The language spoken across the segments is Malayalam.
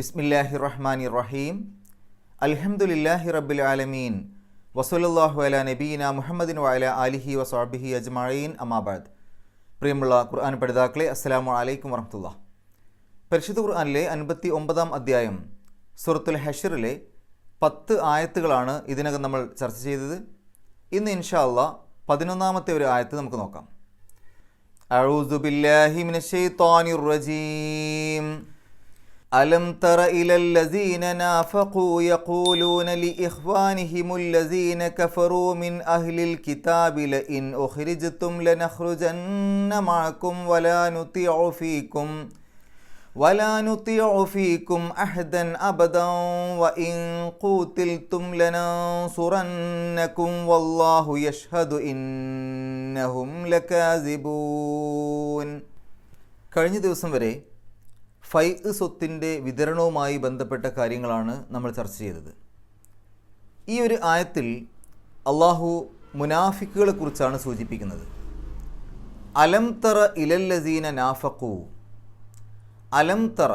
ബിസ്മില്ലാഹി റഹ്മാനി റഹീം അൽഹംദുലില്ലാഹി റബ്ബിൽ ആലമീൻ വസലുല്ലാഹു അല നബീന മുഹമ്മദിൻ വഅല ആലിഹി വസ്വാബിഹി അജ്മഈൻ അമാബാദ് പ്രിയമുള്ള ഖുർആൻ പഠിതാക്കളെ അസ്സലാമു അലൈക്കും വറഹ്മത്തുള്ള പരിശുദ്ധ ഖുർആനിലെ അൻപത്തി ഒമ്പതാം അധ്യായം സുറത്തുൽ ഹഷറിലെ പത്ത് ആയത്തുകളാണ് ഇതിനകം നമ്മൾ ചർച്ച ചെയ്തത് ഇന്ന് ഇൻഷാ അള്ളാ പതിനൊന്നാമത്തെ ഒരു ആയത്ത് നമുക്ക് നോക്കാം أعوذ بالله من الشيطان الرجيم ألم تر إلى الذين نافقوا يقولون لإخوانهم الذين كفروا من أهل الكتاب لئن أخرجتم لنخرجن معكم ولا نطيع فيكم ولا نطيع فيكم أحدا أبدا وإن قوتلتم لننصرنكم والله يشهد إنهم لكاذبون കഴിഞ്ഞ ദിവസം വരെ ഫൈ സ്വത്തിന്റെ വിതരണവുമായി ബന്ധപ്പെട്ട കാര്യങ്ങളാണ് നമ്മൾ ചർച്ച ചെയ്തത്. ഈ ഒരു ആയത്തിൽ അള്ളാഹു മുനാഫിക്കുകളെ കുറിച്ചാണ് സൂചിപ്പിക്കുന്നത്. അലം തറ ഇലല്ലസീന നാഫക്കു അലം തറ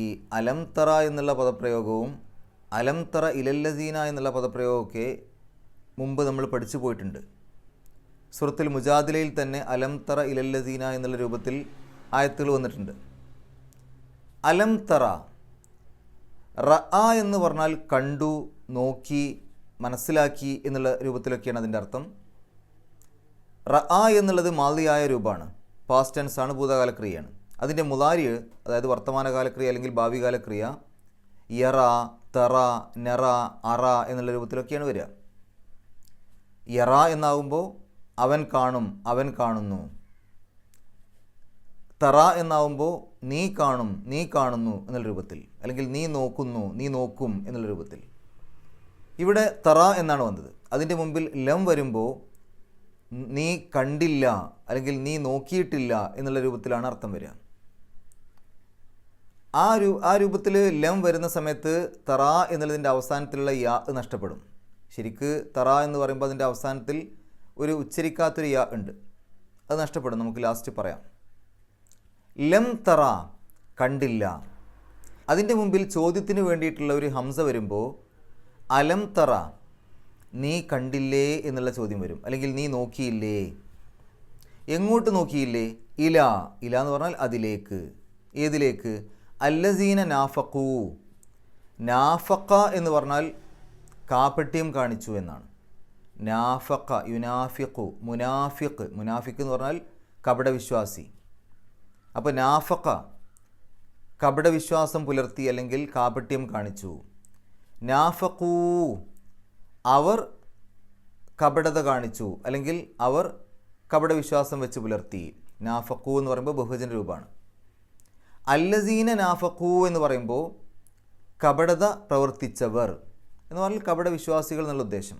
ഈ അലം തറ എന്നുള്ള പദപ്രയോഗവും അലം തറ ഇലല്ലസീന എന്നുള്ള പദപ്രയോഗമൊക്കെ മുമ്പ് നമ്മൾ പഠിച്ചു പോയിട്ടുണ്ട്. സുഹൃത്തിൽ മുജാദിലയിൽ തന്നെ അലം തറ ഇലല്ലസീന എന്നുള്ള രൂപത്തിൽ ആയത്തുകൾ വന്നിട്ടുണ്ട്. അലം തറ. റ എന്ന് പറഞ്ഞാൽ കണ്ടു നോക്കി മനസ്സിലാക്കി എന്നുള്ള രൂപത്തിലൊക്കെയാണ് അതിന്റെ അർത്ഥം. റ എന്നുള്ളത് മാതിയായ രൂപമാണ്. പാസ്റ്റ് ടെൻസ് ആണ് ഭൂതകാല ക്രിയയാണ് അതിന്റെ മുതാരി അതായത് വർത്തമാനകാലക്രിയ അല്ലെങ്കിൽ ഭാവികാല ക്രിയ യറ തറ നെറ അറ എന്നുള്ള രൂപത്തിലൊക്കെയാണ് വരിക. യറ എന്നാകുമ്പോൾ അവൻ കാണും അവൻ കാണുന്നു. തറ എന്നാവുമ്പോൾ നീ കാണും നീ കാണുന്നു എന്നുള്ള രൂപത്തിൽ. അല്ലെങ്കിൽ നീ നോക്കുന്നു നീ നോക്കും എന്നുള്ള രൂപത്തിൽ. ഇവിടെ തറ എന്നാണ് വന്നത്. അതിന്റെ മുമ്പിൽ ലം വരുമ്പോൾ നീ കണ്ടില്ല അല്ലെങ്കിൽ നീ നോക്കിയിട്ടില്ല എന്നുള്ള രൂപത്തിലാണ് അർത്ഥം വരിക. ആ രൂ ആ രൂപത്തിൽ ലം വരുന്ന സമയത്ത് തറ എന്നുള്ളതിന്റെ അവസാനത്തിലുള്ള യാ നഷ്ടപ്പെടും. ശരിക്ക് തറ എന്ന് പറയുമ്പോൾ അതിന്റെ അവസാനത്തിൽ ഒരു ഉച്ചരിക്കാത്തൊരു യാ ഉണ്ട്. അത് നഷ്ടപ്പെടും. നമുക്ക് ലാസ്റ്റ് പറയാം. ലം തറ കണ്ടില്ല. അതിന്റെ മുമ്പിൽ ചോദ്യത്തിന് വേണ്ടിയിട്ടുള്ള ഒരു ഹംസ വരുമ്പോൾ അലം തറ നീ കണ്ടില്ലേ എന്നുള്ള ചോദ്യം വരും. അല്ലെങ്കിൽ നീ നോക്കിയില്ലേ? എങ്ങോട്ട് നോക്കിയില്ലേ? ഇല. ഇല എന്ന് പറഞ്ഞാൽ അതിലേക്ക്. ഏതിലേക്ക്? അല്ലസീന നാഫക്കൂ നാഫക്ക എന്ന് പറഞ്ഞാൽ കാപ്പട്ടിയം കാണിച്ചു എന്നാണ്. നാഫക്ക യുനാഫിഖു മുനാഫിഖ്. മുനാഫിഖ് എന്ന് പറഞ്ഞാൽ കപടവിശ്വാസി. അപ്പോൾ നാഫക്ക കപടവിശ്വാസം പുലർത്തി അല്ലെങ്കിൽ കാപട്യം കാണിച്ചു. നാഫക്കൂ അവർ കപടത കാണിച്ചു അല്ലെങ്കിൽ അവർ കപടവിശ്വാസം വെച്ച് പുലർത്തി. നാഫക്കൂ എന്ന് പറയുമ്പോൾ ബഹുജന രൂപമാണ്. അല്ലസീന നാഫക്കൂ എന്ന് പറയുമ്പോൾ കപടത പ്രവർത്തിച്ചവർ എന്ന് പറഞ്ഞാൽ കപടവിശ്വാസികൾ എന്നുള്ള ഉദ്ദേശം.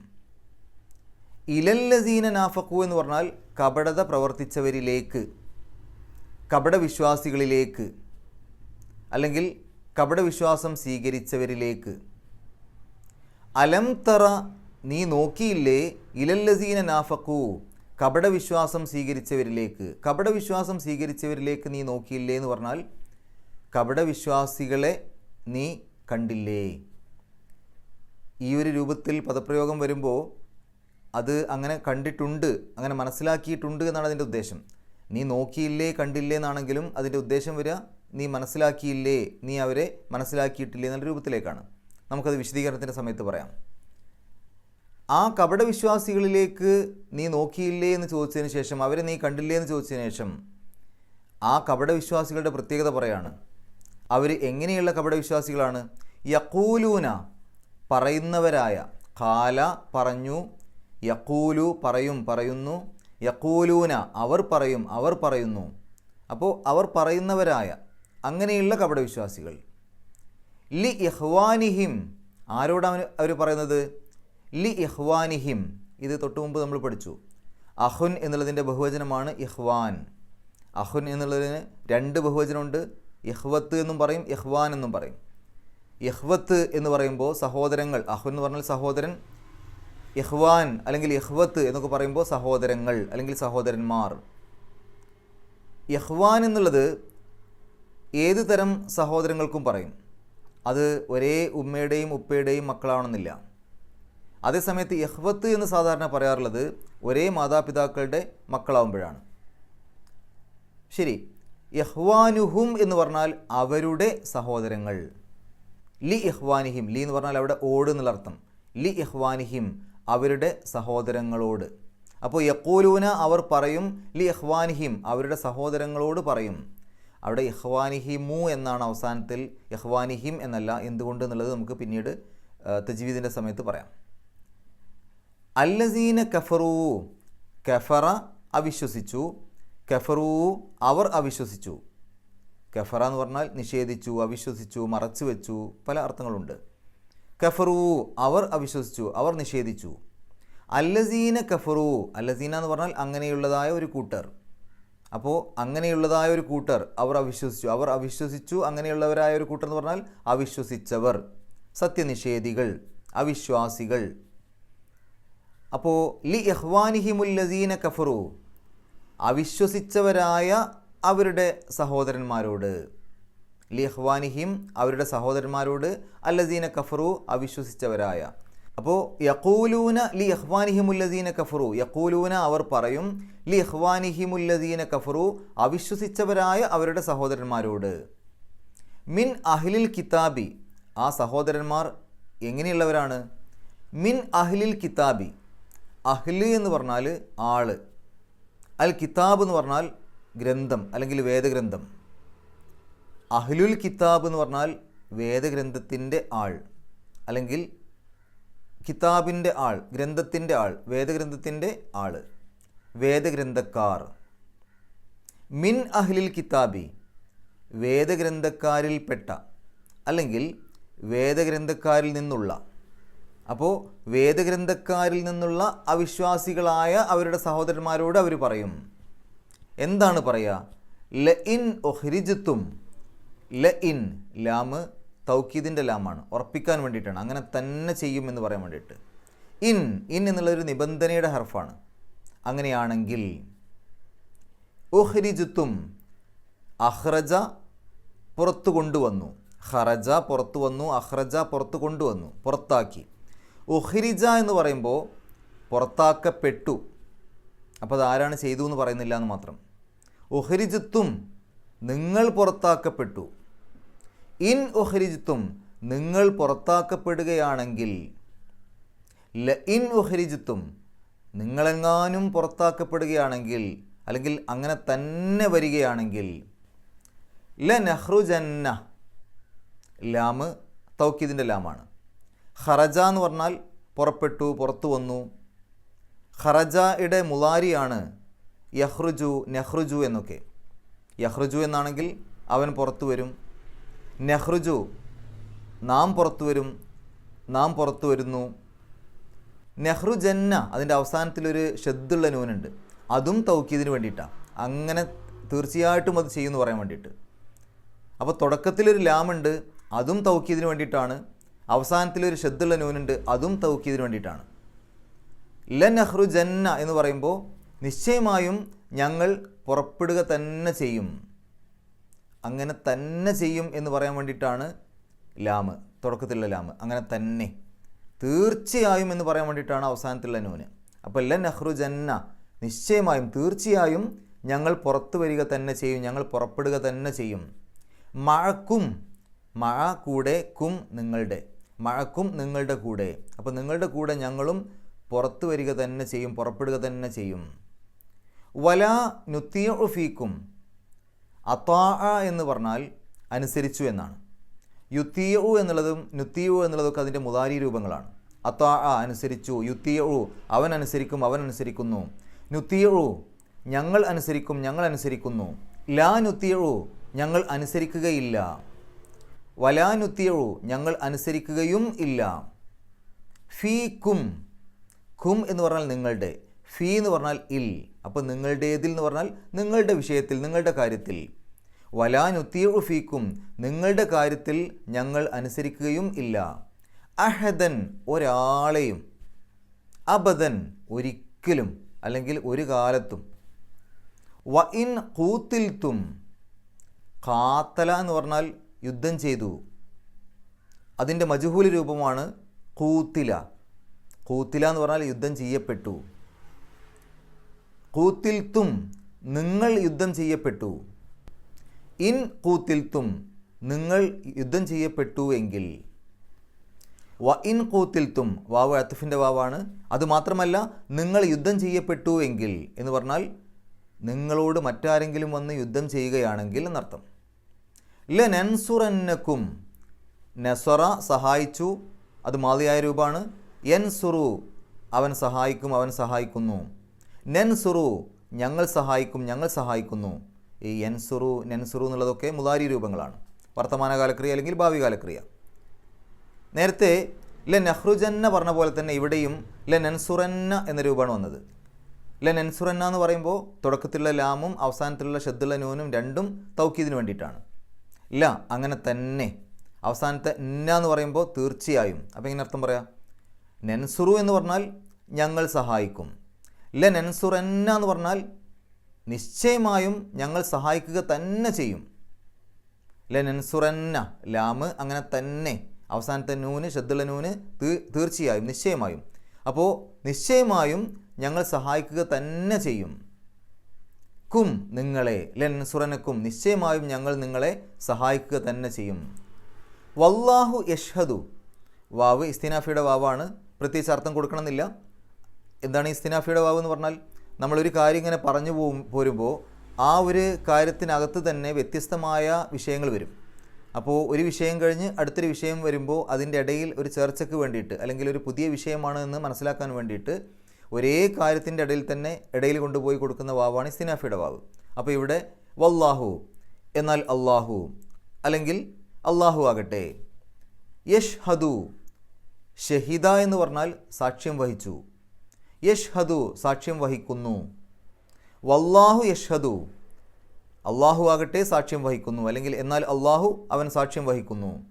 ഇലല്ലസീന നാഫക്കൂ എന്ന് പറഞ്ഞാൽ കപടത പ്രവർത്തിച്ചവരിലേക്ക് കപടവിശ്വാസികളിലേക്ക് അല്ലെങ്കിൽ കപടവിശ്വാസം സ്വീകരിച്ചവരിലേക്ക്. അലം തറ നീ നോക്കിയില്ലേ? ഇലല്ലസീന നാഫക്കൂ കപടവിശ്വാസം സ്വീകരിച്ചവരിലേക്ക്. കപടവിശ്വാസം സ്വീകരിച്ചവരിലേക്ക് നീ നോക്കിയില്ലേ എന്ന് പറഞ്ഞാൽ കപടവിശ്വാസികളെ നീ കണ്ടില്ലേ. ഈ ഒരു രൂപത്തിൽ പദപ്രയോഗം വരുമ്പോൾ അത് അങ്ങനെ കണ്ടിട്ടുണ്ട് അങ്ങനെ മനസ്സിലാക്കിയിട്ടുണ്ട് എന്നാണ് അതിന്റെ ഉദ്ദേശം. നീ നോക്കിയില്ലേ കണ്ടില്ലേ എന്നാണെങ്കിലും അതിന്റെ ഉദ്ദേശം വരിക നീ മനസ്സിലാക്കിയില്ലേ നീ അവരെ മനസ്സിലാക്കിയിട്ടില്ലേ എന്നുള്ള രൂപത്തിലേക്കാണ്. നമുക്കത് വിശദീകരണത്തിന്റെ സമയത്ത് പറയാം. ആ കപടവിശ്വാസികളിലേക്ക് നീ നോക്കിയില്ലേ എന്ന് ചോദിച്ചതിന് ശേഷം അവരെ നീ കണ്ടില്ലേ എന്ന് ചോദിച്ചതിന് ശേഷം ആ കപടവിശ്വാസികളുടെ പ്രത്യേകത പറയാണ്. അവർ എങ്ങനെയുള്ള കപടവിശ്വാസികളാണ് യക്കൂലൂന പറയുന്നവരായ കാല പറഞ്ഞു യക്കൂലു പറയും പറയുന്നു യക്കൂലൂന അവർ പറയും അവർ പറയുന്നു. അപ്പോൾ അവർ പറയുന്നവരായ അങ്ങനെയുള്ള കപടവിശ്വാസികൾ. ലി ഇഹ്വാനിഹിം ആരോടാണ് അവർ പറയുന്നത്? ലി ഇഹ്വാനിഹിം ഇത് തൊട്ടു മുമ്പ് നമ്മൾ പഠിച്ചു. അഹുൻ എന്നുള്ളതിന്റെ ബഹുവചനമാണ് ഇഹ്വാൻ. അഹുൻ എന്നുള്ളതിന് രണ്ട് ബഹുവചനമുണ്ട്. ഇഹ്വത്ത് എന്നും പറയും ഇഹ്വാൻ എന്നും പറയും. ഇഹ്വത്ത് എന്ന് പറയുമ്പോൾ സഹോദരങ്ങൾ അഹുൻ എന്ന് പറഞ്ഞാൽ സഹോദരൻ ഇഹ്വാൻ അല്ലെങ്കിൽ ഇഹ്വത്ത് എന്നൊക്കെ പറയുമ്പോൾ സഹോദരങ്ങൾ അല്ലെങ്കിൽ സഹോദരന്മാർ. ഇഹ്വാൻ എന്നുള്ളത് ഏത് തരം സഹോദരങ്ങൾക്കും പറയും. അത് ഒരേ ഉമ്മയുടെയും ഉപ്പയുടെയും മക്കളാണെന്നില്ല. അതേസമയത്ത് യഹ്വത്ത് എന്ന് സാധാരണ പറയാറുള്ളത് ഒരേ മാതാപിതാക്കളുടെ മക്കളാവുമ്പോഴാണ്. ശരി യഹ്വാനുഹും എന്ന് പറഞ്ഞാൽ അവരുടെ സഹോദരങ്ങൾ. ലി ഇഹ്വാനിഹിം ലി എന്ന് പറഞ്ഞാൽ അവിടെ ഓട് എന്നുള്ള അർത്ഥം. ലി ഇഹ്വാനിഹിം അവരുടെ സഹോദരങ്ങളോട്. അപ്പോൾ യക്കൂലൂന അവർ പറയും ലി ഇഹ്വാനിഹിം അവരുടെ സഹോദരങ്ങളോട് പറയും. അവിടെ ഇഹ്വാനിഹിമു എന്നാണ് അവസാനത്തിൽ ഇഹ്വാനിഹിം എന്നല്ല എന്തുകൊണ്ട് എന്നുള്ളത് നമുക്ക് പിന്നീട് തജ്വീദിന്റെ സമയത്ത് പറയാം. അല്ലസീന കഫറൂ കഫറ അവിശ്വസിച്ചു കഫറൂ അവർ അവിശ്വസിച്ചു. കഫറ എന്ന് പറഞ്ഞാൽ നിഷേധിച്ചു അവിശ്വസിച്ചു മറച്ചു വെച്ചു പല അർത്ഥങ്ങളുണ്ട്. കഫറൂ അവർ അവിശ്വസിച്ചു അവർ നിഷേധിച്ചു. അല്ലസീന കഫറു അല്ലസീന എന്ന് പറഞ്ഞാൽ അങ്ങനെയുള്ളതായ ഒരു കൂട്ടർ. അപ്പോൾ അങ്ങനെയുള്ളതായ ഒരു കൂട്ടർ അവർ അവിശ്വസിച്ചു. അവർ അവിശ്വസിച്ചു അങ്ങനെയുള്ളവരായ ഒരു കൂട്ടർ എന്ന് പറഞ്ഞാൽ അവിശ്വസിച്ചവർ. സത്യനിഷേധികൾ അവിശ്വാസികൾ. അപ്പോൾ ലി ഇഹ്വാനിഹിമുല്ലസീന കഫറു അവിശ്വസിച്ചവരായ അവരുടെ സഹോദരന്മാരോട്. ലി ഇഹ്വാനിഹിം അവരുടെ സഹോദരന്മാരോട് അല്ലസീന കഫറു അവിശ്വസിച്ചവരായ. അപ്പോൾ യക്കൂലൂന ലി ഇഹ്വാനിഹിമുല്ലസീന കഫറു. യക്കൂലൂന അവർ പറയും ലി ഇഹ്വാനിഹിമുല്ലസീന കഫറു അവിശ്വസിച്ചവരായ അവരുടെ സഹോദരന്മാരോട്. മിൻ അഹ്ലിൽ കിതാബി. ആ സഹോദരന്മാർ എങ്ങനെയുള്ളവരാണ്? മിൻ അഹ്ലിൽ കിതാബി. അഹ്ല് എന്ന് പറഞ്ഞാൽ ആൾ. അൽ കിതാബ് എന്ന് പറഞ്ഞാൽ ഗ്രന്ഥം അല്ലെങ്കിൽ വേദഗ്രന്ഥം. അഹ്ലുൽ കിതാബ് എന്ന് പറഞ്ഞാൽ വേദഗ്രന്ഥത്തിന്റെ ആൾ അല്ലെങ്കിൽ കിതാബിന്റെ ആൾ ഗ്രന്ഥത്തിന്റെ ആൾ വേദഗ്രന്ഥത്തിന്റെ ആൾ വേദഗ്രന്ഥക്കാർ. മിൻ അഹ്ലിൽ കിതാബി വേദഗ്രന്ഥക്കാരിൽപ്പെട്ട അല്ലെങ്കിൽ വേദഗ്രന്ഥക്കാരിൽ നിന്നുള്ള. അപ്പോൾ വേദഗ്രന്ഥക്കാരിൽ നിന്നുള്ള അവിശ്വാസികളായ അവരുടെ സഹോദരന്മാരോട് അവർ പറയും. എന്താണ് പറയുക ല ഇൻ ഒഹ്രിജിത്തും ല ഇൻ ലാമ് തൗക്കീദിന്റെ ലാമാണ്. ഉറപ്പിക്കാൻ വേണ്ടിയിട്ടാണ്. അങ്ങനെ തന്നെ ചെയ്യും എന്ന് പറയാൻ വേണ്ടിയിട്ട്. ഇൻ ഇൻ എന്നുള്ളൊരു നിബന്ധനയുടെ ഹർഫാണ്. അങ്ങനെയാണെങ്കിൽ ഉഹ്രിജുത്തും അഹ്റജ പുറത്തു കൊണ്ടുവന്നു. ഹറജ പുറത്തു വന്നു അഹ്റജ പുറത്തു കൊണ്ടുവന്നു പുറത്താക്കി. ഉഹ്രിജ എന്ന് പറയുമ്പോൾ പുറത്താക്കപ്പെട്ടു. അപ്പോൾ അതാരാണ് ചെയ്തു എന്ന് പറയുന്നില്ല എന്ന് മാത്രം. ഉഹ്രിജിത്തും നിങ്ങൾ പുറത്താക്കപ്പെട്ടു. ഇൻ ഉഹരിജിത്തും നിങ്ങൾ പുറത്താക്കപ്പെടുകയാണെങ്കിൽ ല ഇൻ ഉഹരിജിത്തും നിങ്ങളെങ്ങാനും പുറത്താക്കപ്പെടുകയാണെങ്കിൽ അല്ലെങ്കിൽ അങ്ങനെ തന്നെ വരികയാണെങ്കിൽ ല നെഹ്റുജന്ന ലാമ് തൗക്കീദിന്റെ ലാമാണ്. ഖറജ എന്ന് പറഞ്ഞാൽ പുറപ്പെട്ടു പുറത്തു വന്നു. ഖറജയുടെ മുലാരിയാണ് യഹ്റുജു നെഹ്റുജു എന്നൊക്കെ. യഹ്റുജു എന്നാണെങ്കിൽ അവൻ പുറത്തു വരും. നെഹ്റുജു നാം പുറത്തു വരും നാം പുറത്തു വരുന്നു. നെഹ്റു ജന്ന അതിന്റെ അവസാനത്തിലൊരു ഷെദ്ദുള്ള നൂനുണ്ട്. അതും തൗക്കീദിന് വേണ്ടിയിട്ടാണ് അങ്ങനെ തീർച്ചയായിട്ടും അത് ചെയ്യുമെന്ന് പറയാൻ വേണ്ടിയിട്ട്. അപ്പോൾ തുടക്കത്തിലൊരു ലാമുണ്ട് അതും തൗക്കീദിന് വേണ്ടിയിട്ടാണ്. അവസാനത്തിലൊരു ഷെദ്ദുള്ള നൂനുണ്ട് അതും തൗക്കീദിന് വേണ്ടിയിട്ടാണ്. ല നെഹ്റു ജന്ന എന്ന് പറയുമ്പോൾ നിശ്ചയമായും ഞങ്ങൾ പുറപ്പെടുക തന്നെ ചെയ്യും. അങ്ങനെ തന്നെ ചെയ്യും എന്ന് പറയാൻ വേണ്ടിയിട്ടാണ് ലാമ് തുടക്കത്തിലുള്ള ലാമ്. അങ്ങനെ തന്നെ. തീർച്ചയായും എന്ന് പറയാൻ വേണ്ടിയിട്ടാണ് അവസാനത്തിലുള്ള നൂന് അപ്പോൾ ല നെഹ്റു ജന്ന നിശ്ചയമായും തീർച്ചയായും ഞങ്ങൾ പുറത്തു വരിക തന്നെ ചെയ്യും ഞങ്ങൾ പുറപ്പെടുക തന്നെ ചെയ്യും. മഴക്കും മഴ കൂടെ കും നിങ്ങളുടെ മഴക്കും നിങ്ങളുടെ കൂടെ. അപ്പോൾ നിങ്ങളുടെ കൂടെ ഞങ്ങളും പുറത്തു വരിക തന്നെ ചെയ്യും പുറപ്പെടുക തന്നെ ചെയ്യും. വല നുത്തിയുഫീക്കും അത്താ എന്ന് പറഞ്ഞാൽ അനുസരിച്ചു എന്നാണ്. യുത്തിയു എന്നുള്ളതും നുത്തിയു എന്നുള്ളതൊക്കെ അതിന്റെ മുതാരി രൂപങ്ങളാണ്. അത്താ അനുസരിച്ചു യുത്തിയു അവൻ അനുസരിക്കും അവൻ അനുസരിക്കുന്നു. നുത്തിയു ഞങ്ങൾ അനുസരിക്കും ഞങ്ങൾ അനുസരിക്കുന്നു. ലാ നുത്തിയു ഞങ്ങൾ അനുസരിക്കുകയില്ല. വലാ നുത്തിയു ഞങ്ങൾ അനുസരിക്കുകയും ഇല്ല. ഫീ കും കും എന്ന് പറഞ്ഞാൽ നിങ്ങളുടെ. ഫീ എന്ന് പറഞ്ഞാൽ ഇൽ. അപ്പോൾ നിങ്ങളുടേതിൽ എന്ന് പറഞ്ഞാൽ നിങ്ങളുടെ വിഷയത്തിൽ നിങ്ങളുടെ കാര്യത്തിൽ. വലാൻ ഉത്തീർഫീക്കും നിങ്ങളുടെ കാര്യത്തിൽ ഞങ്ങൾ അനുസരിക്കുകയും ഇല്ല. അഹദൻ ഒരാളെയും. അബദൻ ഒരിക്കലും അല്ലെങ്കിൽ ഒരു കാലത്തും. വ ഇൻ കൂത്തിൽത്തും കാത്തല എന്ന് പറഞ്ഞാൽ യുദ്ധം ചെയ്തു. അതിന്റെ മജുഹൂലി രൂപമാണ് കൂത്തില. കൂത്തില എന്ന് പറഞ്ഞാൽ യുദ്ധം ചെയ്യപ്പെട്ടു. കൂത്തിൽത്തും നിങ്ങൾ യുദ്ധം ചെയ്യപ്പെട്ടു. ഇൻ കൂത്തിൽത്തും നിങ്ങൾ യുദ്ധം ചെയ്യപ്പെട്ടു എങ്കിൽ. വ ഇൻ കൂത്തിൽത്തും വാവ് അത്തുഫിന്റെ വാവാണ്. അതുമാത്രമല്ല നിങ്ങൾ യുദ്ധം ചെയ്യപ്പെട്ടു എങ്കിൽ എന്ന് പറഞ്ഞാൽ നിങ്ങളോട് മറ്റാരെങ്കിലും വന്ന് യുദ്ധം ചെയ്യുകയാണെങ്കിൽ എന്നർത്ഥം. ല നൻസുറന്നക്കും നെസറ സഹായിച്ചു. അത് മാതിയായ രൂപമാണ് എൻസുറു അവൻ സഹായിക്കും അവൻ സഹായിക്കുന്നു. നെൻസുറു ഞങ്ങൾ സഹായിക്കും ഞങ്ങൾ സഹായിക്കുന്നു. ഈ എൻസുറു നെൻസുറു എന്നുള്ളതൊക്കെ മുതാരി രൂപങ്ങളാണ്. വർത്തമാനകാലക്രിയ അല്ലെങ്കിൽ ഭാവി കാലക്രിയ നേരത്തെ ല നെഹ്റുജന്ന പറഞ്ഞ പോലെ തന്നെ ഇവിടെയും ല നെൻസുറന്ന എന്ന രൂപമാണ് വന്നത്. ല നെൻസുറന്ന എന്ന് പറയുമ്പോൾ തുടക്കത്തിലുള്ള ലാമും അവസാനത്തിലുള്ള ഷദ്ദുള്ള നൂനും രണ്ടും തൗക്കീദിന് വേണ്ടിയിട്ടാണ്. ല അങ്ങനെ തന്നെ അവസാനത്തെ ന എന്ന് പറയുമ്പോൾ തീർച്ചയായും. അപ്പോൾ ഇങ്ങനെ അർത്ഥം പറയാം? നെൻസുറു എന്ന് പറഞ്ഞാൽ ഞങ്ങൾ സഹായിക്കും. ല നെൻസുറന്ന എന്ന് പറഞ്ഞാൽ നിശ്ചയമായും ഞങ്ങൾ സഹായിക്കുക തന്നെ ചെയ്യും. ലനൻസുറന്ന ലാമ് അങ്ങനെ തന്നെ അവസാനത്തെ നൂന് ശദ്ദുള്ള നൂന് തീർച്ചയായും നിശ്ചയമായും. അപ്പോൾ നിശ്ചയമായും ഞങ്ങൾ സഹായിക്കുക തന്നെ ചെയ്യും. കും നിങ്ങളെ ലൻസുറനക്കും നിശ്ചയമായും ഞങ്ങൾ നിങ്ങളെ സഹായിക്കുക തന്നെ ചെയ്യും. വല്ലാഹു യഷ്ഹദു. വാവ് ഇസ്തിനാഫിയുടെ വാവാണ്. പ്രത്യേകിച്ച് അർത്ഥം കൊടുക്കണമെന്നില്ല. എന്താണ് ഈ ഇസ്തിനാഫിയുടെ വാവ് എന്ന് പറഞ്ഞാൽ നമ്മളൊരു കാര്യം ഇങ്ങനെ പറഞ്ഞു പോകും പോരുമ്പോൾ ആ ഒരു കാര്യത്തിനകത്ത് തന്നെ വ്യത്യസ്തമായ വിഷയങ്ങൾ വരും. അപ്പോൾ ഒരു വിഷയം കഴിഞ്ഞ് അടുത്തൊരു വിഷയം വരുമ്പോൾ അതിന്റെ ഇടയിൽ ഒരു ചർച്ചയ്ക്ക് വേണ്ടിയിട്ട് അല്ലെങ്കിൽ ഒരു പുതിയ വിഷയമാണ് എന്ന് മനസ്സിലാക്കാൻ വേണ്ടിയിട്ട് ഒരേ കാര്യത്തിന്റെ ഇടയിൽ തന്നെ ഇടയിൽ കൊണ്ടുപോയി കൊടുക്കുന്ന വാവാണ് ഇസ്തിനാഫിയുടെ വാവ്. അപ്പോൾ ഇവിടെ വല്ലാഹു എന്നാൽ അള്ളാഹു അല്ലെങ്കിൽ അള്ളാഹു ആകട്ടെ യഷ് ഹദു ഷഹിദ എന്ന് പറഞ്ഞാൽ സാക്ഷ്യം വഹിച്ചു. യഷ്ഹദു സാക്ഷ്യം വഹിക്കുന്നു. വല്ലാഹു യഷ്ഹദു അള്ളാഹു ആകട്ടെ സാക്ഷ്യം വഹിക്കുന്നു. അല്ലെങ്കിൽ എന്നാൽ അള്ളാഹു അവൻ സാക്ഷ്യം വഹിക്കുന്നു.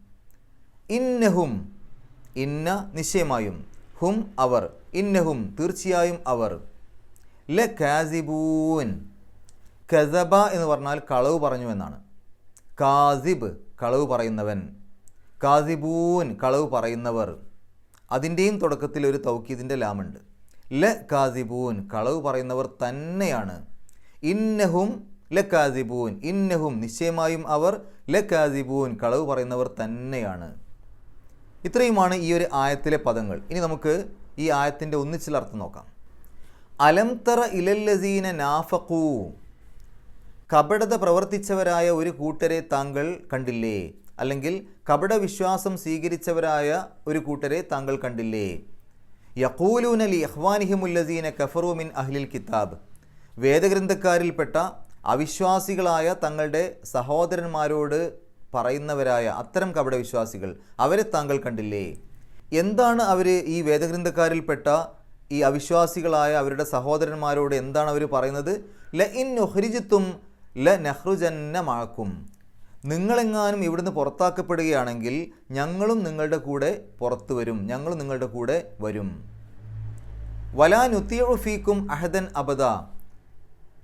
ഇന്നഹും ഇന്ന നിശ്ചയമായും ഹും അവർ ഇന്നഹും തീർച്ചയായും അവർ. ല കാസിബൂൻ. കസബ എന്ന് പറഞ്ഞാൽ കളവ് പറഞ്ഞു എന്നാണ്. കാസിബ് കളവ് പറയുന്നവൻ. കാസിബൂൻ കളവ് പറയുന്നവർ. അതിന്റെയും തുടക്കത്തിൽ ഒരു തൗക്കീദിന്റെ ലാമുണ്ട്. ല കാസിബൂൻ കളവ് പറയുന്നവർ തന്നെയാണ്. ഇന്നഹും ല കാസിബൂൻ ഇന്നഹും നിശ്ചയമായും അവർ ല കാസിബൂൻ കളവ് പറയുന്നവർ തന്നെയാണ്. ഇത്രയുമാണ് ഈ ഒരു ആയത്തിലെ പദങ്ങൾ. ഇനി നമുക്ക് ഈ ആയത്തിന്റെ ഒന്നിച്ചുള്ള അർത്ഥം നോക്കാം. അലംതറ ഇലല്ലസീന നാഫക്കൂ കപടത പ്രവർത്തിച്ചവരായ ഒരു കൂട്ടരെ താങ്കൾ കണ്ടില്ലേ? അല്ലെങ്കിൽ കപട വിശ്വാസം സ്വീകരിച്ചവരായ ഒരു കൂട്ടരെ താങ്കൾ കണ്ടില്ലേ? യഖൂലൂന അലി ഇഹ്വാനിഹിമുല്ലസീന കഫറു മിൻ അഹ്ലിൽ കിതാബ്. വേദഗ്രന്ഥക്കാരിൽപ്പെട്ട അവിശ്വാസികളായ തങ്ങളുടെ സഹോദരന്മാരോട് പറയുന്നവരായ അത്തരം കപട വിശ്വാസികൾ അവരെ താങ്കൾ കണ്ടില്ലേ? എന്താണ് അവർ ഈ വേദഗ്രന്ഥക്കാരിൽപ്പെട്ട ഈ അവിശ്വാസികളായ അവരുടെ സഹോദരന്മാരോട് എന്താണ് അവർ പറയുന്നത്? ല ഇൻ ഒഹരിജിത്തും ല നെഹ്റുജന്ന മാക്കും നിങ്ങളെങ്ങാനും ഇവിടുന്ന് പുറത്താക്കപ്പെടുകയാണെങ്കിൽ ഞങ്ങളും നിങ്ങളുടെ കൂടെ പുറത്തു വരും. ഞങ്ങളും നിങ്ങളുടെ കൂടെ വരും. വലാ നുത്തിയുഫീക്കും അഹദൻ അബദ.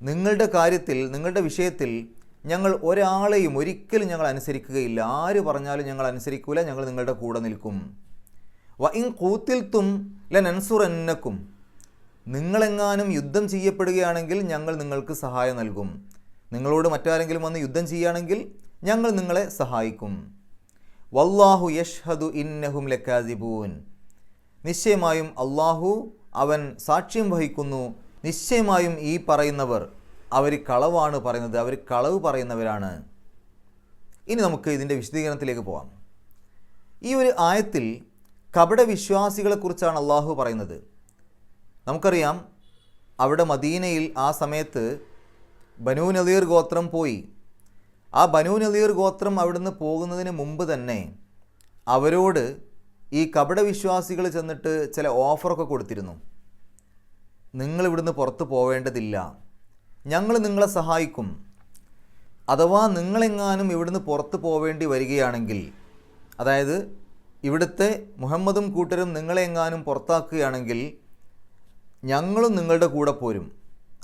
നിങ്ങളുടെ കാര്യത്തിൽ നിങ്ങളുടെ വിഷയത്തിൽ ഞങ്ങൾ ഒരാളെയും ഒരിക്കലും ഞങ്ങൾ അനുസരിക്കുകയില്ല. ആര് പറഞ്ഞാലും ഞങ്ങൾ അനുസരിക്കൂല ഞങ്ങൾ നിങ്ങളുടെ കൂടെ നിൽക്കും. വ ഇൻ കൂത്തിൽത്തും ലനൻസുറന്നക്കും. നിങ്ങളെങ്ങാനും യുദ്ധം ചെയ്യപ്പെടുകയാണെങ്കിൽ ഞങ്ങൾ നിങ്ങൾക്ക് സഹായം നൽകും. നിങ്ങളോട് മറ്റാരെങ്കിലും വന്ന് യുദ്ധം ചെയ്യുകയാണെങ്കിൽ ഞങ്ങൾ നിങ്ങളെ സഹായിക്കും. വല്ലാഹു യഷ്ഹദു ഇന്നഹും ലക്കാസിബൂൻ നിശ്ചയമായും അള്ളാഹു അവൻ സാക്ഷ്യം വഹിക്കുന്നു. നിശ്ചയമായും ഈ പറയുന്നവർ അവർ കളവാണ് പറയുന്നത്. അവർ കളവ് പറയുന്നവരാണ്. ഇനി നമുക്ക് ഇതിന്റെ വിശദീകരണത്തിലേക്ക് പോകാം ഈ ഒരു ആയത്തിൽ കപട വിശ്വാസികളെക്കുറിച്ചാണ് അള്ളാഹു പറയുന്നത്. നമുക്കറിയാം അവിടെ മദീനയിൽ ആ സമയത്ത് ബനൂ നദീർ ഗോത്രം പോയി. ആ ബനൂ നദീർ ഗോത്രം അവിടുന്ന് പോകുന്നതിന് മുമ്പ് തന്നെ അവരോട് ഈ കപട വിശ്വാസികൾ ചെന്നിട്ട് ചില ഓഫറൊക്കെ കൊടുത്തിരുന്നു. നിങ്ങൾ ഇവിടുന്ന് പുറത്ത് പോവേണ്ടതില്ല. ഞങ്ങൾ നിങ്ങളെ സഹായിക്കും. അഥവാ നിങ്ങളെങ്ങാനും ഇവിടുന്ന് പുറത്ത് പോവേണ്ടി വരികയാണെങ്കിൽ അതായത് ഇവിടുത്തെ മുഹമ്മദും കൂട്ടരും നിങ്ങളെങ്ങാനും പുറത്താക്കുകയാണെങ്കിൽ ഞങ്ങളും നിങ്ങളുടെ കൂടെ പോരും.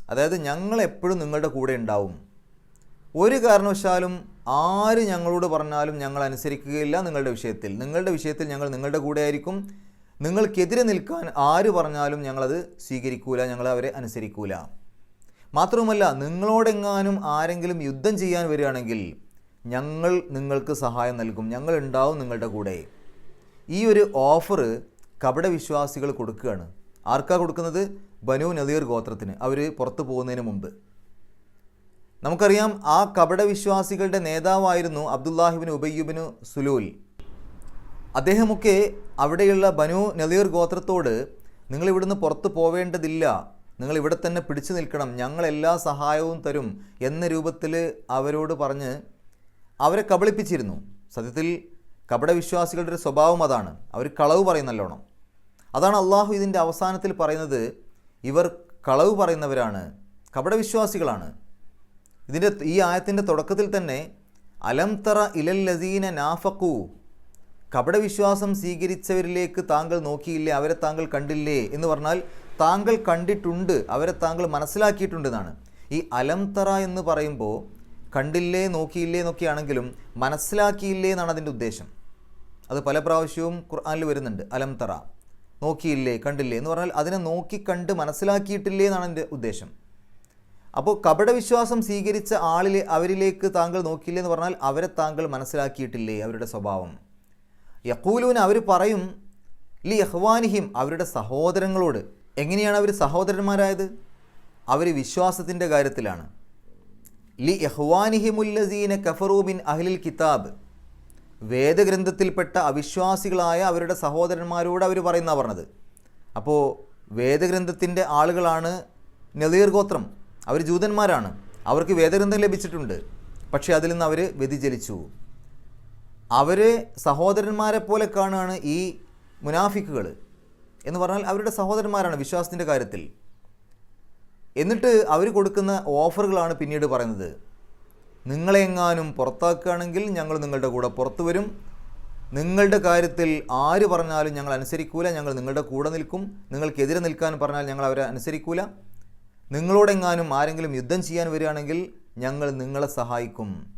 അതായത് ഞങ്ങൾ എപ്പോഴും നിങ്ങളുടെ കൂടെ ഉണ്ടാവും. ഒരു കാരണവശാലും ആര് ഞങ്ങളോട് പറഞ്ഞാലും ഞങ്ങൾ അനുസരിക്കുകയില്ല നിങ്ങളുടെ വിഷയത്തിൽ. നിങ്ങളുടെ വിഷയത്തിൽ ഞങ്ങൾ നിങ്ങളുടെ കൂടെ ആയിരിക്കും നിങ്ങൾക്കെതിരെ നിൽക്കാൻ ആര് പറഞ്ഞാലും ഞങ്ങളത് സ്വീകരിക്കൂല ഞങ്ങൾ അവരെ അനുസരിക്കൂല. മാത്രവുമല്ല നിങ്ങളോടെങ്ങാനും ആരെങ്കിലും യുദ്ധം ചെയ്യാൻ വരികയാണെങ്കിൽ ഞങ്ങൾ നിങ്ങൾക്ക് സഹായം നൽകും. ഞങ്ങൾ ഉണ്ടാവും നിങ്ങളുടെ കൂടെ. ഈ ഒരു ഓഫർ കപട വിശ്വാസികൾ കൊടുക്കുകയാണ്. ആർക്കാ കൊടുക്കുന്നത്? ബനു നദീർ ഗോത്രത്തിന്. അവർ പുറത്തു പോകുന്നതിന് മുമ്പ്. നമുക്കറിയാം ആ കപട വിശ്വാസികളുടെ നേതാവായിരുന്നു അബ്ദുല്ലാഹിബിന് ഉബയ്യുബിന് സുലൂൽ. അദ്ദേഹമൊക്കെ അവിടെയുള്ള ബനു നദീർ ഗോത്രത്തോട് നിങ്ങൾ ഇവിടുന്ന് പുറത്തു പോവേണ്ടതില്ല. നിങ്ങൾ ഇവിടെ തന്നെ പിടിച്ചു നിൽക്കണം. ഞങ്ങൾ എല്ലാ സഹായവും തരും എന്ന രൂപത്തിൽ അവരോട് പറഞ്ഞ് അവരെ കബളിപ്പിച്ചിരുന്നു. സത്യത്തിൽ കപട വിശ്വാസികളുടെ ഒരു സ്വഭാവം അതാണ്. അവർ കളവ് പറയും നല്ലോണം. അതാണ് അള്ളാഹു ഇതിന്റെ അവസാനത്തിൽ പറയുന്നത്. ഇവർ കളവ് പറയുന്നവരാണ്. കപട വിശ്വാസികളാണ് ഇതിന്റെ ഈ ആയത്തിന്റെ തുടക്കത്തിൽ തന്നെ അലം തറ ഇലൽ ലസീന നാഫക്കു കപടവിശ്വാസം സ്വീകരിച്ചവരിലേക്ക് താങ്കൾ നോക്കിയില്ലേ അവരെ താങ്കൾ കണ്ടില്ലേ എന്ന് പറഞ്ഞാൽ താങ്കൾ കണ്ടിട്ടുണ്ട് അവരെ താങ്കൾ മനസ്സിലാക്കിയിട്ടുണ്ടെന്നാണ്. ഈ അലം തറ എന്ന് പറയുമ്പോൾ കണ്ടില്ലേ നോക്കിയില്ലേ എന്നൊക്കെയാണെങ്കിലും മനസ്സിലാക്കിയില്ലേ എന്നാണ് അതിന്റെ ഉദ്ദേശം. അത് പല പ്രാവശ്യവും ഖുർആാനിൽ വരുന്നുണ്ട് അലം തറ. നോക്കിയില്ലേ കണ്ടില്ലേ എന്ന് പറഞ്ഞാൽ അതിനെ നോക്കി കണ്ട് മനസ്സിലാക്കിയിട്ടില്ലേ എന്നാണ് എന്റെ ഉദ്ദേശം. അപ്പോൾ കപടവിശ്വാസം സ്വീകരിച്ച ആളിലെ അവരിലേക്ക് താങ്കൾ നോക്കിയില്ലേ എന്ന് പറഞ്ഞാൽ അവരെ താങ്കൾ മനസ്സിലാക്കിയിട്ടില്ലേ അവരുടെ സ്വഭാവം? യക്കൂലൂന് അവർ പറയും ലി യഹ്വാനിഹിം അവരുടെ സഹോദരങ്ങളോട്. എങ്ങനെയാണ് അവർ സഹോദരന്മാരായത്? അവർ വിശ്വാസത്തിന്റെ കാര്യത്തിലാണ്. ലി യഹ്വാനിഹിമുല്ലസീന കഫറൂബിൻ അഹ്ലിൽ കിതാബ്. വേദഗ്രന്ഥത്തിൽപ്പെട്ട അവിശ്വാസികളായ അവരുടെ സഹോദരന്മാരോട് അവർ പറയുന്ന പറഞ്ഞത്. അപ്പോൾ വേദഗ്രന്ഥത്തിന്റെ ആളുകളാണ് നദീർ ഗോത്രം അവർ ജൂതന്മാരാണ്. അവർക്ക് വേദഗ്രന്ഥം ലഭിച്ചിട്ടുണ്ട്. പക്ഷേ അതിൽ നിന്ന് അവർ വ്യതിചലിച്ചു. അവർ സഹോദരന്മാരെ പോലെ കാണുകയാണ് ഈ മുനാഫിക്കുകൾ എന്ന് പറഞ്ഞാൽ അവരുടെ സഹോദരന്മാരാണ് വിശ്വാസത്തിന്റെ കാര്യത്തിൽ. എന്നിട്ട് അവർ കൊടുക്കുന്ന ഓഫറുകളാണ് പിന്നീട് പറയുന്നത്. നിങ്ങളെങ്ങാനും പുറത്താക്കുകയാണെങ്കിൽ ഞങ്ങൾ നിങ്ങളുടെ കൂടെ പുറത്തു വരും. നിങ്ങളുടെ കാര്യത്തിൽ ആര് പറഞ്ഞാലും ഞങ്ങൾ അനുസരിക്കൂല. ഞങ്ങൾ നിങ്ങളുടെ കൂടെ നിൽക്കും. നിങ്ങൾക്കെതിരെ നിൽക്കാൻ പറഞ്ഞാൽ ഞങ്ങൾ അവരെ അനുസരിക്കൂല. നിങ്ങളോടെങ്ങാനും ആരെങ്കിലും യുദ്ധം ചെയ്യാൻ വരികയാണെങ്കിൽ ഞങ്ങൾ നിങ്ങളെ സഹായിക്കും.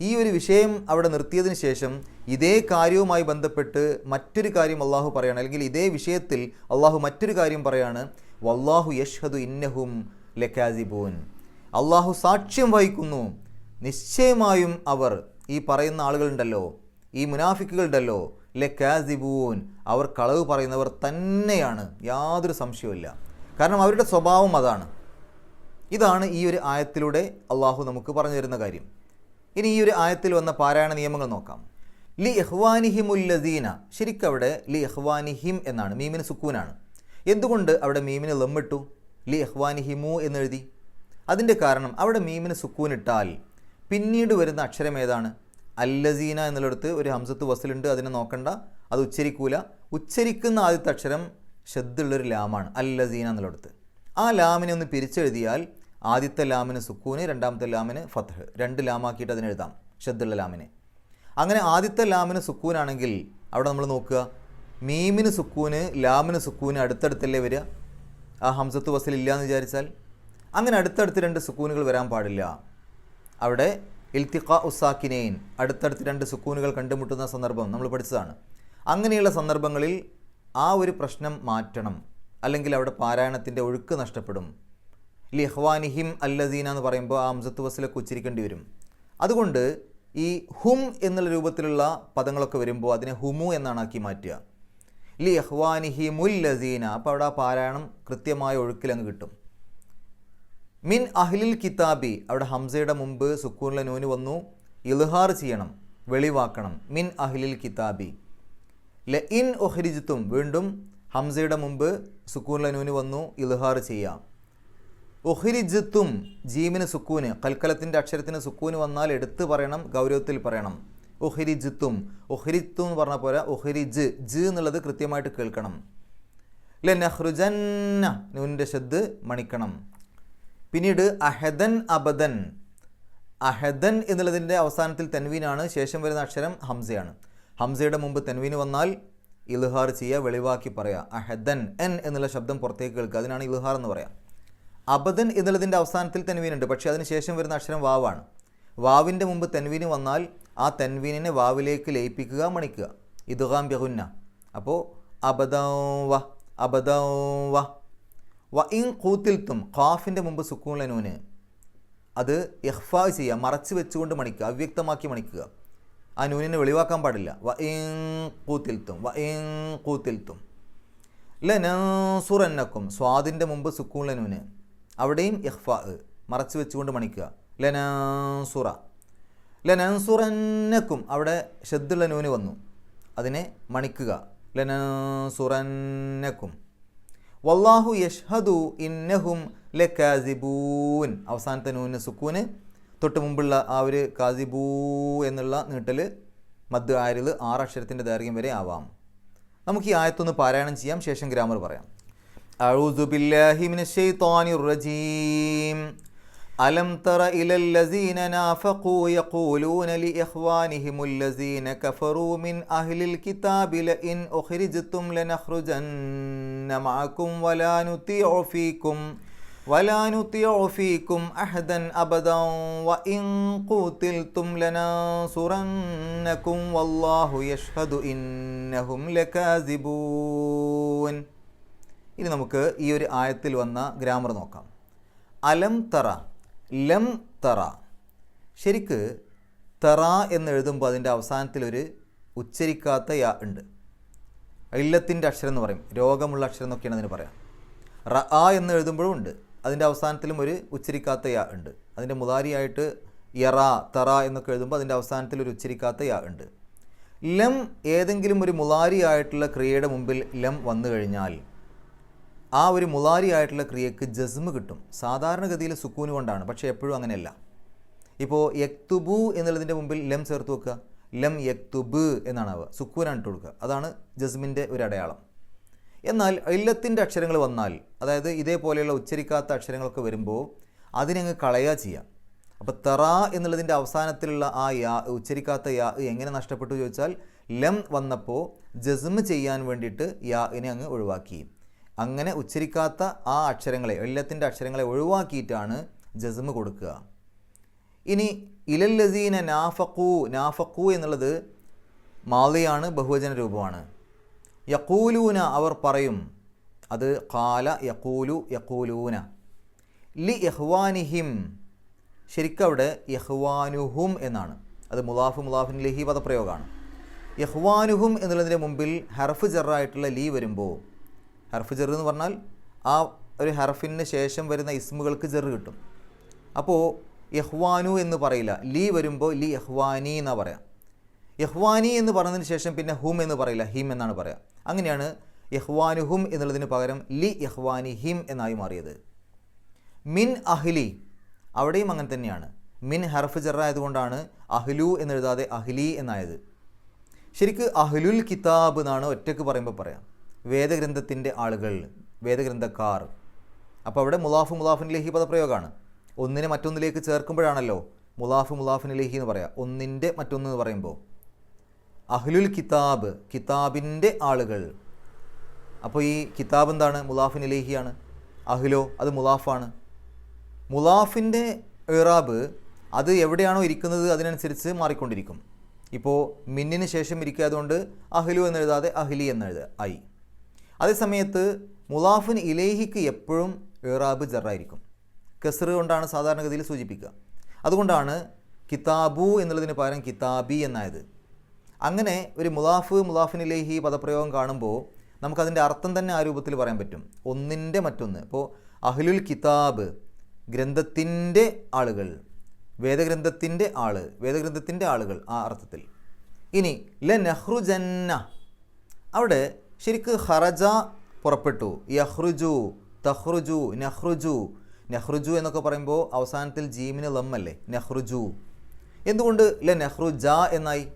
ഈ ഒരു വിഷയം അവിടെ നിർത്തിയതിന് ശേഷം ഇതേ കാര്യവുമായി ബന്ധപ്പെട്ട് മറ്റൊരു കാര്യം അള്ളാഹു പറയാണ്. അല്ലെങ്കിൽ ഇതേ വിഷയത്തിൽ അള്ളാഹു മറ്റൊരു കാര്യം പറയാണ്. വല്ലാഹു യഷ്ഹദു ഇന്നഹും ലക്കാസിബൂൻ അള്ളാഹു സാക്ഷ്യം വഹിക്കുന്നു. നിശ്ചയമായും അവർ ഈ പറയുന്ന ആളുകളുണ്ടല്ലോ ഈ മുനാഫിക്കുകളുണ്ടല്ലോ ലക്കാസിബൂൻ അവർ കളവ് പറയുന്നവർ തന്നെയാണ്. യാതൊരു സംശയവുമില്ല. കാരണം അവരുടെ സ്വഭാവം അതാണ്. ഇതാണ് ഈ ഒരു ആയത്തിലൂടെ അള്ളാഹു നമുക്ക് പറഞ്ഞു തരുന്ന കാര്യം. ഇനി ഈ ഒരു ആയത്തിൽ വന്ന പാരായണ നിയമങ്ങൾ നോക്കാം. ലി ഇഹ്വാനിഹിമുല്ലദീന. ശരിക്കവിടെ ലി എഹ്വാനിഹിം എന്നാണ്. മീമിന് സുക്കൂനാണ്. എന്തുകൊണ്ട് അവിടെ മീമിന് ലമ്മിട്ടു ലി എഹ്വാനിഹിമു എന്നെഴുതി. അതിന്റെ കാരണം അവിടെ മീമിന് സുക്കൂനിട്ടാൽ പിന്നീട് വരുന്ന അക്ഷരം ഏതാണ്? അല്ലസീന എന്നുള്ളിടത്ത് ഒരു ഹംസത്ത് വസലുണ്ട്. അതിനെ നോക്കണ്ട. അത് ഉച്ചരിക്കൂല. ഉച്ചരിക്കുന്ന ആദ്യത്തെ അക്ഷരം ഷദ്ദുള്ളൊരു ലാമാണ് അല്ലസീന എന്നുള്ളടത്ത്. ആ ലാമിനെ ഒന്ന് പിരിച്ചെഴുതിയാൽ ആദ്യത്തെ ലാമിന് സുക്കൂന് രണ്ടാമത്തെ ലാമിന് ഫത്ത് രണ്ട് ലാമാക്കിയിട്ട് അതിന് എഴുതാം ഷദ്ദുള്ള ലാമിനെ. അങ്ങനെ ആദ്യത്തെ ലാമിന് സുക്കൂനാണെങ്കിൽ അവിടെ നമ്മൾ നോക്കുക മീമിന് സുക്കൂന് ലാമിന് സുക്കൂന് അടുത്തടുത്തല്ലേ വരിക? ആ ഹംസത്ത് വസൽ ഇല്ല എന്ന് വിചാരിച്ചാൽ? അങ്ങനെ അടുത്തടുത്ത് രണ്ട് സുക്കൂനുകൾ വരാൻ പാടില്ല. അവിടെ ഇൽത്തിഖ ഉസാക്കിനെയിൻ അടുത്തടുത്ത് രണ്ട് സുക്കൂനുകൾ കണ്ടുമുട്ടുന്ന സന്ദർഭം നമ്മൾ പഠിച്ചതാണ്. അങ്ങനെയുള്ള സന്ദർഭങ്ങളിൽ ആ ഒരു പ്രശ്നം മാറ്റണം. അല്ലെങ്കിൽ അവിടെ പാരായണത്തിന്റെ ഒഴുക്ക് നഷ്ടപ്പെടും. ലിഹ്വാനിഹിം അല്ലദീന എന്ന് പറയുമ്പോൾ ആ അംസത്ത് വസിലൊക്കെ ഉച്ചരിക്കേണ്ടി വരും. അതുകൊണ്ട് ഈ ഹും എന്നുള്ള രൂപത്തിലുള്ള പദങ്ങളൊക്കെ വരുമ്പോൾ അതിനെ ഹുമു എന്നാണ് ആക്കി മാറ്റുക. ലി അഹ്വാനിഹി മുല്ലസീന അപ്പോൾ അവിടെ ആ പാരായണം കൃത്യമായ ഒഴുക്കിൽ അങ്ങ് കിട്ടും. മിൻ അഹ്ലിൽ കിതാബി അവിടെ ഹംസയുടെ മുമ്പ് സുക്കൂറിലെ നൂന് വന്നു ഇൽഹാർ ചെയ്യണം വെളിവാക്കണം. മിൻ അഹ്ലിൽ കിതാബി. ല ഇൻ ഒഹരിജിത്തും വീണ്ടും ഹംസയുടെ മുമ്പ് സുക്കൂൻ ലനൂന് വന്നു ഇൽഹാർ ചെയ്യാം. ഒഹരിജിത്തും ജീമിന് സുക്കൂന് കൽക്കലത്തിന്റെ അക്ഷരത്തിന് സുക്കൂന് വന്നാൽ എടുത്ത് പറയണം ഗൗരവത്തിൽ പറയണം. ഒഹരിജിത്തും ഒഹരിത്തും എന്ന് പറഞ്ഞ പോലെ ഒഹരിജ് ജ് എന്നുള്ളത് കൃത്യമായിട്ട് കേൾക്കണം. ല നഹ്റുജന്ന നൂനിന്റെ ശബ്ദ് മണിക്കണം. പിന്നീട് അഹദൻ അബദൻ. അഹദൻ എന്നുള്ളതിന്റെ അവസാനത്തിൽ തൻവീനാണ് ശേഷം വരുന്ന അക്ഷരം ഹംസയാണ്. ഹംസയുടെ മുമ്പ് തെൻവീന് വന്നാൽ ഇൽഹാർ ചെയ്യുക വെളിവാക്കി പറയുക അഹദൻ എൻ എന്നുള്ള ശബ്ദം പുറത്തേക്ക് കേൾക്കുക. അതിനാണ് ഇൽഹാർ എന്ന് പറയാം. അബദൻ എന്നുള്ളതിന്റെ അവസാനത്തിൽ തെൻവീനുണ്ട്. പക്ഷേ അതിന് ശേഷം വരുന്ന അക്ഷരം വാവാണ്. വാവിന്റെ മുമ്പ് തെൻവീന് വന്നാൽ ആ തെൻവീനിനെ വാവിലേക്ക് ലയിപ്പിക്കുക മണിക്കുക. ഇതുഹാം ബഹുന്ന. അപ്പോൾ അബദവ അബദവ വ. ഇൻ കൂത്തിൽത്തും ഖാഫിന്റെ മുമ്പ് സുക്കൂൺ ലനൂന്. അത് ഇഹ്ഫാ ചെയ്യുക മറച്ചു വെച്ചുകൊണ്ട് മണിക്കുക അവ്യക്തമാക്കി മണിക്കുക. ആ നൂനിനെ വെളിവാക്കാൻ പാടില്ല. വ കൂത്തിൽത്തും വ കൂത്തിൽത്തും ലനസുറന്നക്കും സ്വാദിന്റെ മുമ്പ് സുക്കൂണിലെ നൂന്. അവിടെയും ഇഹ്ഫാ മറച്ചു വെച്ചുകൊണ്ട് മണിക്കുക. ലനസുറ. ലനസുറന്നക്കും അവിടെ ഷദ്ദുള്ള നൂന് വന്നു. അതിനെ മണിക്കുക. ലനസുറന്നക്കും. വല്ലാഹു യഷ്ഹദു ഇന്നഹും ലക്കാസിബൂൻ അവസാനത്തെ നൂന് സുക്കൂന്. തൊട്ട് മുമ്പുള്ള ആ ഒരു കാസിബൂ എന്നുള്ള നീട്ടൽ മദ് ആരിൽ ആറ് അക്ഷരത്തിൻ്റെ ദൈർഘ്യം വരെ ആവാം നമുക്ക് ഈ ആയത്തൊന്ന് പാരായണം ചെയ്യാം ശേഷം ഗ്രാമർ പറയാം أعوذ بالله من الشيطان الرجيم ألم تر إلى الذين نافقوا يقولون لإخوانهم الذين كفروا من أهل الكتاب لئن أخرجتم لنخرجن معكم ولا نطيع فيكم ولا نطيع فيكم أحدا أبدا وإن قتلتم لننصرنكم والله يشهد إنهم لكاذبون ഇനി നമുക്ക് ഈ ഒരു ആയത്തിൽ വന്ന ഗ്രാമർ നോക്കാം അലം തറ ലം തറ ശരിക്ക് തറ എന്ന് എഴുതുമ്പോൾ അതിൻ്റെ അവസാനത്തിലൊരു ഉച്ചരിക്കാത്ത യാ ഉണ്ട് ഇല്ലത്തിൻ്റെ അക്ഷരം എന്ന് പറയും രോഗമുള്ള അക്ഷരം എന്നൊക്കെയാണ് അതിന് പറയാം റ ആ എന്ന് എഴുതുമ്പോഴും ഉണ്ട് അതിന്റെ അവസാനത്തിലും ഒരു ഉച്ചരിക്കാത്ത യാ ഉണ്ട്. അതിന്റെ മുതാരിയായിട്ട് യറ തറ എന്നൊക്കെ എഴുതുമ്പോൾ അതിന്റെ അവസാനത്തിൽ ഒരു ഉച്ചരിക്കാത്ത യാ ഉണ്ട്. ലം ഏതെങ്കിലും ഒരു മുതാരിയായിട്ടുള്ള ക്രിയയുടെ മുമ്പിൽ ലം വന്നു കഴിഞ്ഞാൽ ആ ഒരു മുതാരിയായിട്ടുള്ള ക്രിയക്ക് ജസ്മ് കിട്ടും. സാധാരണഗതിയിൽ സുക്കൂന് കൊണ്ടാണ് പക്ഷേ എപ്പോഴും അങ്ങനെയല്ല. ഇപ്പോൾ യക്തുബു എന്നുള്ളതിന്റെ മുമ്പിൽ ലം ചേർത്ത് വെക്കുക. ലം യക്തുബ് എന്നാണ് അവ. സുക്കൂനാണ് ഇട്ട് കൊടുക്കുക. അതാണ് ജസ്മിന്റെ ഒരു അടയാളം. എന്നാൽ ഇല്ലത്തിന്റെ അക്ഷരങ്ങൾ വന്നാൽ അതായത് ഇതേപോലെയുള്ള ഉച്ചരിക്കാത്ത അക്ഷരങ്ങളൊക്കെ വരുമ്പോൾ അതിനങ്ങ് കളയുക ചെയ്യാം. അപ്പോൾ തെറ എന്നുള്ളതിന്റെ അവസാനത്തിലുള്ള ആ യാ ഉച്ചരിക്കാത്ത യാ എങ്ങനെ നഷ്ടപ്പെട്ടു ചോദിച്ചാൽ ലം വന്നപ്പോൾ ജസ്മ് ചെയ്യാൻ വേണ്ടിയിട്ട് യാ ഇനെ അങ്ങ് ഒഴിവാക്കി. അങ്ങനെ ഉച്ചരിക്കാത്ത ആ അക്ഷരങ്ങളെ എല്ലത്തിന്റെ അക്ഷരങ്ങളെ ഒഴിവാക്കിയിട്ടാണ് ജസ്മ് കൊടുക്കുക. ഇനി ഇലല്ലസീന നാഫക്കൂ നാഫക്കൂ എന്നുള്ളത് മാലിയാണ് ബഹുവചന രൂപമാണ്. യക്കൂലൂന അവർ പറയും. അത് കാല യക്കൂലു യക്കൂലൂന ലി യഹ്വാനിഹിം ശരിക്കവിടെ യഹ്വാനുഹും എന്നാണ്. അത് മുലാഫ് മുലാഫിൻ ലഹി പദപ്രയോഗമാണ്. യഹ്വാനുഹും എന്നുള്ളതിന്റെ മുമ്പിൽ ഹർഫ് ജറായിട്ടുള്ള ലീ വരുമ്പോൾ ഹർഫ് ജെറ് എന്ന് പറഞ്ഞാൽ ആ ഒരു ഹർഫിന് ശേഷം വരുന്ന ഇസ്മുകൾക്ക് ജെറ് കിട്ടും. അപ്പോൾ യഹ്വാനു എന്ന് പറയില്ല. ലീ വരുമ്പോൾ ലി യഹ്വാനി എന്നാണ് പറയാം. യഹ്വാനി എന്ന് പറഞ്ഞതിന് ശേഷം പിന്നെ ഹും എന്ന് പറയില്ല ഹിം എന്നാണ് പറയുക അങ്ങനെയാണ് യഹ്വാനുഹും എന്നുള്ളതിന് പകരം ലി യഹ്വാനി ഹിം എന്നായി മാറിയത്. മിൻ അഹ്ലി അവിടെയും അങ്ങനെ തന്നെയാണ്. മിൻ ഹർഫ് ജറ ആയതുകൊണ്ടാണ് അഹ്ലു എന്നെഴുതാതെ അഹ്ലി എന്നായത്. ശരിക്ക് അഹ്ലുൽ കിതാബ് എന്നാണ് ഒറ്റയ്ക്ക് പറയുമ്പോൾ പറയാം. വേദഗ്രന്ഥത്തിന്റെ ആളുകൾ വേദഗ്രന്ഥക്കാർ. അപ്പോൾ അവിടെ മുലാഫ് മുലാഫിൻ ലഹി പദപ്രയോഗമാണ് ഒന്നിനെ മറ്റൊന്നിലേക്ക് ചേർക്കുമ്പോഴാണല്ലോ മുലാഫ് മുലാഫിൻ ലഹി എന്ന് പറയാം. ഒന്നിന്റെ മറ്റൊന്ന് എന്ന് പറയുമ്പോൾ. അഹ്ലുൽ കിതാബ് കിതാബിന്റെ ആളുകൾ. അപ്പോൾ ഈ കിതാബ് എന്താണ്? മുലാഫിൻ ഇലേഹിയാണ്. അഹ്ലോ അത് മുലാഫാണ്. മുലാഫിന്റെ ഇറാബ് അത് എവിടെയാണോ ഇരിക്കുന്നത് അതിനനുസരിച്ച് മാറിക്കൊണ്ടിരിക്കും. ഇപ്പോൾ മിന്നിന് ശേഷം ഇരിക്കാതുകൊണ്ട് അഹ്ലു എന്നെഴുതാതെ അഹ്ലി എന്നെഴുത ആയി അതേസമയത്ത് മുലാഫിൻ ഇലേഹിക്ക് എപ്പോഴും ഇറാബ് ജറായിരിക്കും. കെസർ കൊണ്ടാണ് സാധാരണഗതിയിൽ സൂചിപ്പിക്കുക. അതുകൊണ്ടാണ് കിതാബു എന്നുള്ളതിന് പകരം കിതാബി എന്നായത്. അങ്ങനെ ഒരു മുലാഫ് മുലാഫിനിലേഹി പദപ്രയോഗം കാണുമ്പോൾ നമുക്കതിന്റെ അർത്ഥം തന്നെ ആ രൂപത്തിൽ പറയാൻ പറ്റും. ഒന്നിന്റെ മറ്റൊന്ന്. ഇപ്പോൾ അഹ്ലുൽ കിതാബ് ഗ്രന്ഥത്തിന്റെ ആളുകൾ വേദഗ്രന്ഥത്തിന്റെ ആൾ വേദഗ്രന്ഥത്തിന്റെ ആളുകൾ ആ അർത്ഥത്തിൽ. ഇനി ല നെഹ്റുജന്ന അവിടെ ശരിക്ക് ഹറജ പുറപ്പെട്ടു. യഹ്റുജു തഹ്റുജു നെഹ്റുജു. നെഹ്റുജു എന്നൊക്കെ പറയുമ്പോൾ അവസാനത്തിൽ ജീമിന് ലമ്മല്ലേ നെഹ്റുജു. എന്തുകൊണ്ട് ല നെഹ്റുജ എന്നായി?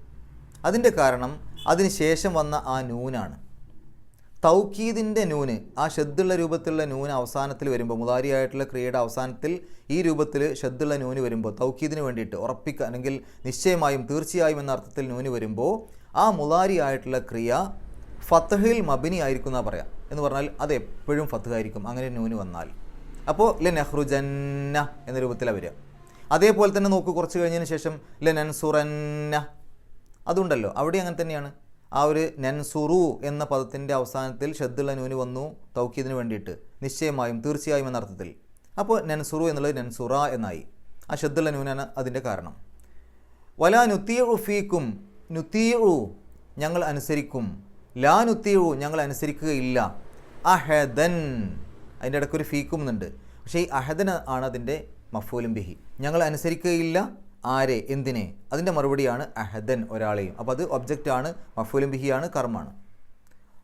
അതിന്റെ കാരണം അതിന് ശേഷം വന്ന ആ നൂനാണ്. തൗക്കീദിന്റെ നൂന് ആ ഷെദ്ദുള്ള രൂപത്തിലുള്ള നൂന് അവസാനത്തിൽ വരുമ്പോൾ മുതാരിയായിട്ടുള്ള ക്രിയയുടെ അവസാനത്തിൽ ഈ രൂപത്തിൽ ഷെദ്ദുള്ള നൂന് വരുമ്പോൾ തൗക്കീദിന് വേണ്ടിയിട്ട് ഉറപ്പിക്ക അല്ലെങ്കിൽ നിശ്ചയമായും തീർച്ചയായും എന്ന അർത്ഥത്തിൽ നൂന് വരുമ്പോൾ ആ മുതാരിയായിട്ടുള്ള ക്രിയ ഫത്തഹിൽ മബിനി ആയിരിക്കും എന്നാ പറയാം. എന്ന് പറഞ്ഞാൽ അത് എപ്പോഴും ഫത്തഹായിരിക്കും അങ്ങനെ നൂന് വന്നാൽ. അപ്പോൾ ലെ നെഹ്റുജന്ന എന്ന രൂപത്തിലാണ് വരിക. അതേപോലെ തന്നെ നോക്കൂ കുറച്ച് കഴിഞ്ഞതിന് ശേഷം ലനൻസുറന്ന അതുണ്ടല്ലോ. അവിടെ അങ്ങനെ തന്നെയാണ്. ആ ഒരു നൻസുറു എന്ന പദത്തിന്റെ അവസാനത്തിൽ ഷദ്ദുള്ള നൂന് വന്നു തൗക്കീദിന് വേണ്ടിയിട്ട്. നിശ്ചയമായും തീർച്ചയായും എന്ന അർത്ഥത്തിൽ. അപ്പോൾ നൻസുറു എന്നുള്ളത് നൻസുറ എന്നായി. ആ ഷദ്ദുള്ള നൂനാണ് അതിന്റെ കാരണം. വലാ നുത്തീഴു ഫീക്കും നുത്തീഴു ഞങ്ങൾ അനുസരിക്കും. ലാ നുത്തീഴു ഞങ്ങൾ അനുസരിക്കുകയില്ല. അഹദൻ. അതിന്റെ ഇടയ്ക്ക് ഒരു ഫീക്കും എന്നുണ്ട്. പക്ഷേ ഈ അഹദൻ ആണ് അതിന്റെ മഫൂലും ബിഹി. ഞങ്ങൾ അനുസരിക്കുകയില്ല ആരെ എന്തിനെ അതിന്റെ മറുപടിയാണ് അഹദൻ ഒരാളെയും. അപ്പോൾ അത് ഒബ്ജക്റ്റാണ് മഫൂലും ബിഹിയാണ് കർമ്മമാണ്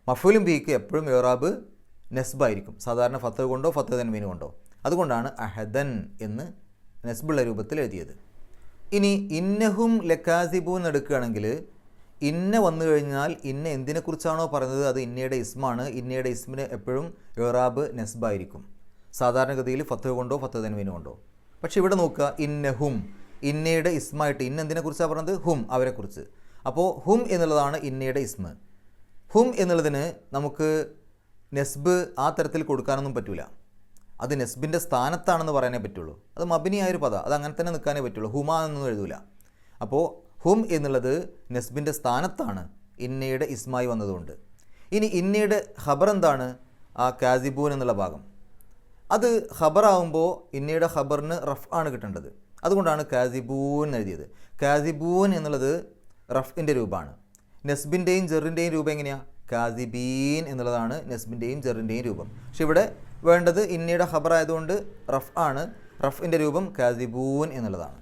മഫൂലും ബിഹിക്ക് എപ്പോഴും ഇറാബ് നെസ്ബായിരിക്കും. സാധാരണ ഫത്ത് കൊണ്ടോ ഫത്ത് തൻവീന് കൊണ്ടോ. അതുകൊണ്ടാണ് അഹദൻ എന്ന് നെസ്ബുള്ള രൂപത്തിൽ എഴുതിയത്. ഇനി ഇന്നഹും എന്ന് എടുക്കുകയാണെങ്കിൽ ഇന്ന വന്നു കഴിഞ്ഞാൽ ഇന്ന എന്തിനെക്കുറിച്ചാണോ പറഞ്ഞത്? അത് ഇന്നയുടെ ഇസ്മാണ്. ഇന്നയുടെ ഇസ്മിന് എപ്പോഴും ഇറാബ് നെസ്ബായിരിക്കും. സാധാരണഗതിയിൽ ഫത്ത് കൊണ്ടോ ഫത്ത് തൻവീന് കൊണ്ടോ. പക്ഷേ ഇവിടെ നോക്കുക ഇന്നഹും ഇന്നയുടെ ഇസ്മായിട്ട്. ഇന്ന എന്തിനെ കുറിച്ചാണ് പറഞ്ഞത്? ഹും അവരെക്കുറിച്ച് അപ്പോൾ ഹും എന്നുള്ളതാണ് ഇന്നയുടെ ഇസ്മ. ഹും എന്നുള്ളതിന് നമുക്ക് നെസ്ബ് ആ തരത്തിൽ കൊടുക്കാനൊന്നും പറ്റില്ല അത് നെസ്ബിന്റെ സ്ഥാനത്താണെന്ന് പറയാനേ പറ്റുള്ളൂ. അത് മബിനിയായൊരു പദ. അത് അങ്ങനെ തന്നെ നിൽക്കാനേ പറ്റുള്ളൂ. ഹുമ എന്നൊന്നും എഴുതൂല. അപ്പോൾ ഹും എന്നുള്ളത് നെസ്ബിന്റെ സ്ഥാനത്താണ് ഇന്നയുടെ ഇസ്മായി വന്നതുകൊണ്ട്. ഇനി ഇന്നയുടെ ഖബർ എന്താണ്? ആ കാസിബൂൻ എന്നുള്ള ഭാഗം. അത് ഖബറാവുമ്പോൾ ഇന്നയുടെ ഖബറിന് റഫ് ആണ് കിട്ടേണ്ടത്. അതുകൊണ്ടാണ് കാസിബൂൻ എഴുതിയത്. കാസിബൂൻ എന്നുള്ളത് റഫിന്റെ രൂപമാണ്. നെസ്ബിന്റെയും ജെറിന്റെയും രൂപം എങ്ങനെയാണ് കാസിബീൻ എന്നുള്ളതാണ് നെസ്ബിന്റെയും ജെറിന്റെയും രൂപം. പക്ഷെ ഇവിടെ വേണ്ടത് ഇന്നയുടെ ഖബർ ആയതുകൊണ്ട് റഫ് ആണ്. റഫിന്റെ രൂപം കാസിബൂൻ എന്നുള്ളതാണ്.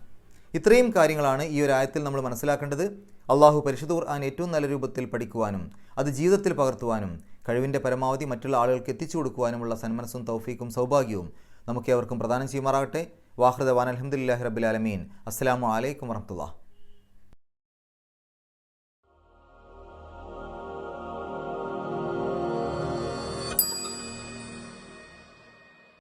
ഇത്രയും കാര്യങ്ങളാണ് ഈ ഒരു ആയത്തിൽ നമ്മൾ മനസ്സിലാക്കേണ്ടത്. അള്ളാഹു പരിശുദ്ധ ഖുർആൻ ഏറ്റവും നല്ല രൂപത്തിൽ പഠിക്കുവാനും അത് ജീവിതത്തിൽ പകർത്തുവാനും കഴിവിന്റെ പരമാവധി മറ്റുള്ള ആളുകൾക്ക് എത്തിച്ചു കൊടുക്കുവാനുമുള്ള സന്മനസ്സും തൗഫീക്കും സൗഭാഗ്യവും നമുക്ക് അവർക്കും പ്രദാനം ചെയ്യുമാറാകട്ടെ. വാഹൃദ വാൻ അലഹമുല്ലാഹി റബ്ബിൽ ആലമീൻ. അസ്സാം വലൈക്കും വർഹമുല്ലാ